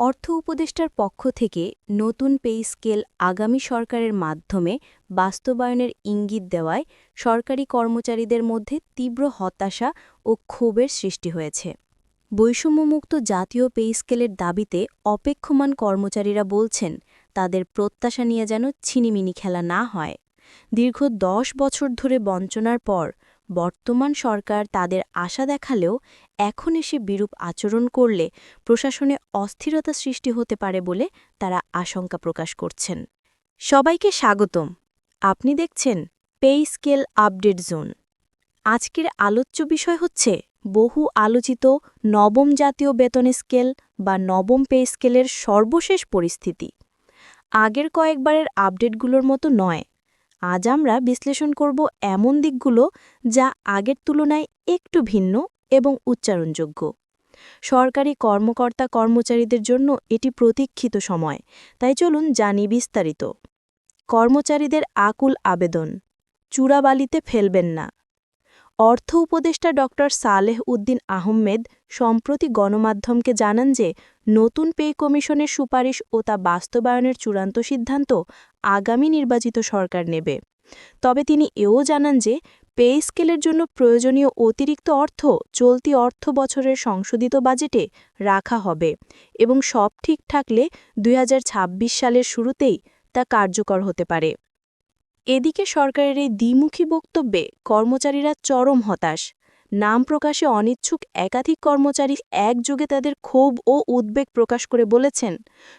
অর্থ উপদেষ্টার পক্ষ থেকে নতুন পে স্কেল আগামী সরকারের মাধ্যমে বাস্তবায়নের ইঙ্গিত দেওয়ায় সরকারি কর্মচারীদের মধ্যে তীব্র হতাশা ও ক্ষোভের সৃষ্টি হয়েছে। বৈষম্যমুক্ত জাতীয় পে স্কেলের দাবিতে অপেক্ষমান কর্মচারীরা বলছেন, তাদের প্রত্যাশা নিয়ে যেন ছিনিমিনি খেলা না হয়। দীর্ঘ দশ বছর ধরে বঞ্চনার পর বর্তমান সরকার তাদের আশা দেখালেও এখন এসে বিরূপ আচরণ করলে প্রশাসনে অস্থিরতা সৃষ্টি হতে পারে বলে তারা আশঙ্কা প্রকাশ করছেন। সবাইকে স্বাগতম। আপনি দেখছেন পে স্কেল আপডেট জোন। আজকের আলোচ্য বিষয় হচ্ছে বহু আলোচিত নবম জাতীয় বেতন স্কেল বা নবম পে স্কেলের সর্বশেষ পরিস্থিতি। আগের কয়েকবারের আপডেটগুলোর মতো নয় আজ আমরা বিশ্লেষণ করব এমন দিকগুলো যা আগের তুলনায় একটু ভিন্ন এবং উচ্চারণযোগ্য। সরকারি কর্মকর্তা কর্মচারীদের জন্য এটি প্রতীক্ষিত সময়, তাই চলুন জানি বিস্তারিত। কর্মচারীদের আকুল আবেদন, চূড়াবালিতে ফেলবেন না। অর্থ উপদেষ্টা ড সালেহ উদ্দিন আহমেদ সম্প্রতি গণমাধ্যমকে জানান যে, নতুন পে কমিশনের সুপারিশ ও তা বাস্তবায়নের চূড়ান্ত সিদ্ধান্ত আগামী নির্বাচিত সরকার নেবে। তবে তিনি এও জানান যে, পে স্কেলের জন্য প্রয়োজনীয় অতিরিক্ত অর্থ চলতি অর্থ বছরের সংশোধিত বাজেটে রাখা হবে এবং সব ঠিক থাকলে দুই হাজার ছাব্বিশ সালের শুরুতেই তা কার্যকর হতে পারে। এদিকে সরকারের এই দ্বিমুখী বক্তব্যে কর্মচারীরা চরম হতাশ। নাম প্রকাশে অনিচ্ছুক একাধিক কর্মচারী একযোগে তাদের ক্ষোভ ও উদ্বেগ প্রকাশ করে বলেছেন,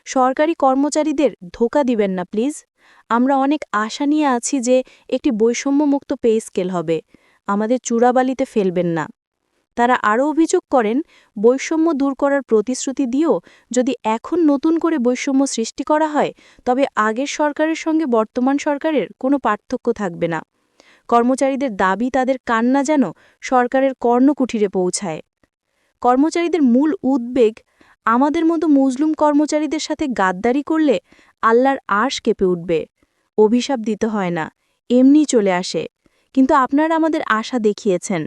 সরকারি কর্মচারীদের ধোকা দিবেন না, প্লিজ। আমরা অনেক আশা নিয়ে আছি যে একটি বৈষম্যমুক্ত পে স্কেল হবে। আমাদের চূড়াবালিতে ফেলবেন না। তারা আরও অভিযোগ করেন, বৈষম্য দূর করার প্রতিশ্রুতি দিয়েও যদি এখন নতুন করে বৈষম্য সৃষ্টি করা হয়, তবে আগের সরকারের সঙ্গে বর্তমান সরকারের কোনো পার্থক্য থাকবে না। কর্মচারীদের দাবি তাদের কান্না যেন সরকারের কর্ণকুঠিরে পৌঁছায়। কর্মচারীদের মূল উদ্বেগ, আমাদের মতো মুসলুম কর্মচারীদের সাথে গাদ্দারি করলে আল্লাহর আশ কেঁপে উঠবে। অভিশাপ দিতে হয় না এমনি চলে আসে। কিন্তু আপনারা আমাদের আশা দেখিয়েছেন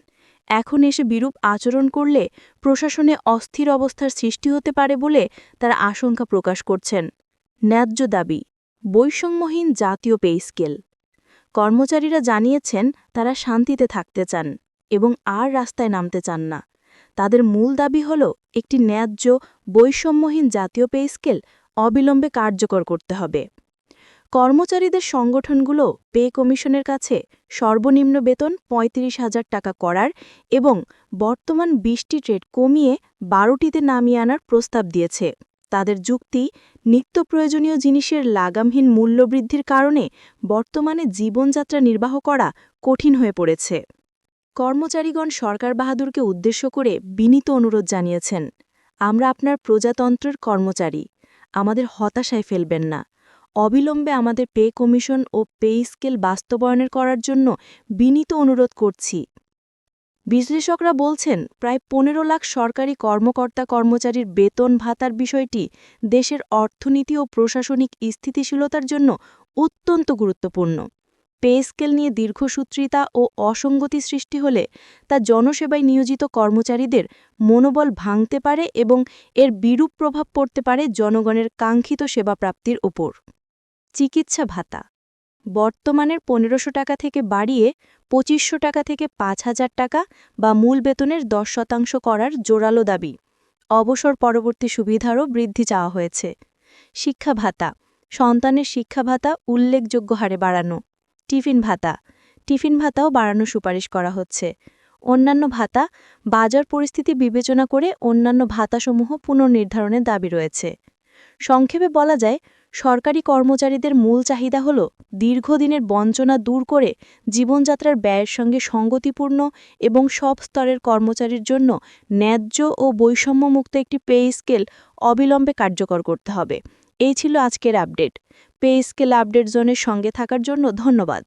এখন এসে বিরূপ আচরণ করলে প্রশাসনে অস্থির অবস্থার সৃষ্টি হতে পারে বলে তারা আশঙ্কা প্রকাশ করছেন। ন্যায্য দাবি, বৈষম্যহীন জাতীয় পে স্কেল। কর্মচারীরা জানিয়েছেন তারা শান্তিতে থাকতে চান এবং আর রাস্তায় নামতে চান না। তাদের মূল দাবি হল একটি ন্যায্য, বৈষম্যহীন জাতীয় পে স্কেল অবিলম্বে কার্যকর করতে হবে। কর্মচারীদের সংগঠনগুলো পে কমিশনের কাছে সর্বনিম্ন বেতন ৩৫ হাজার টাকা করার এবং বর্তমান বিশটি ট্রেড কমিয়ে বারোটিতে নামিয়ে আনার প্রস্তাব দিয়েছে। তাদের যুক্তি, নিত্য প্রয়োজনীয় জিনিসের লাগামহীন মূল্যবৃদ্ধির কারণে বর্তমানে জীবনযাত্রা নির্বাহ করা কঠিন হয়ে পড়েছে। কর্মচারীগণ সরকার বাহাদুরকে উদ্দেশ্য করে বিনীত অনুরোধ জানিয়েছেন, আমরা আপনার প্রজাতন্ত্রের কর্মচারী। আমাদের হতাশায় ফেলবেন না। অবিলম্বে আমাদের পে কমিশন ও পে স্কেল বাস্তবায়নের করার জন্য বিনীত অনুরোধ করছি। বিশ্লেষকরা বলছেন, প্রায় পনেরো লাখ সরকারি কর্মকর্তা কর্মচারীর বেতন ভাতার বিষয়টি দেশের অর্থনীতি ও প্রশাসনিক স্থিতিশীলতার জন্য অত্যন্ত গুরুত্বপূর্ণ। পে স্কেল নিয়ে দীর্ঘসূত্রিতা ও অসঙ্গতি সৃষ্টি হলে তা জনসেবায় নিয়োজিত কর্মচারীদের মনোবল ভাঙতে পারে এবং এর বিরূপ প্রভাব পড়তে পারে জনগণের কাঙ্ক্ষিত সেবা প্রাপ্তির ওপর। চিকিৎসা ভাতা। বর্তমানের পনেরোশো টাকা থেকে বাড়িয়ে পঁচিশশো টাকা থেকে পাঁচ হাজার টাকা বা মূল বেতনের দশ শতাংশ করার জোরালো দাবি। অবসর পরবর্তী সুবিধারও বৃদ্ধি চাওয়া হয়েছে। শিক্ষা ভাতা। সন্তানের শিক্ষা ভাতা উল্লেখযোগ্য হারে বাড়ানো। টিফিন ভাতা। টিফিন ভাতাও বাড়ানো সুপারিশ করা হচ্ছে। অন্যান্য ভাতা। বাজার পরিস্থিতি বিবেচনা করে অন্যান্য ভাতাসমূহ পুনর্নির্ধারণের দাবি রয়েছে। সংক্ষেপে বলা যায় সরকারি কর্মচারীদের মূল চাহিদা হল দীর্ঘদিনের বঞ্চনা দূর করে জীবনযাত্রার ব্যয়ের সঙ্গে সঙ্গতিপূর্ণ এবং সব স্তরের কর্মচারীর জন্য ন্যায্য ও বৈষম্যমুক্ত একটি পে স্কেল অবিলম্বে কার্যকর করতে হবে। এই ছিল আজকের আপডেট। পে স্কেল আপডেট জোনের সঙ্গে থাকার জন্য ধন্যবাদ।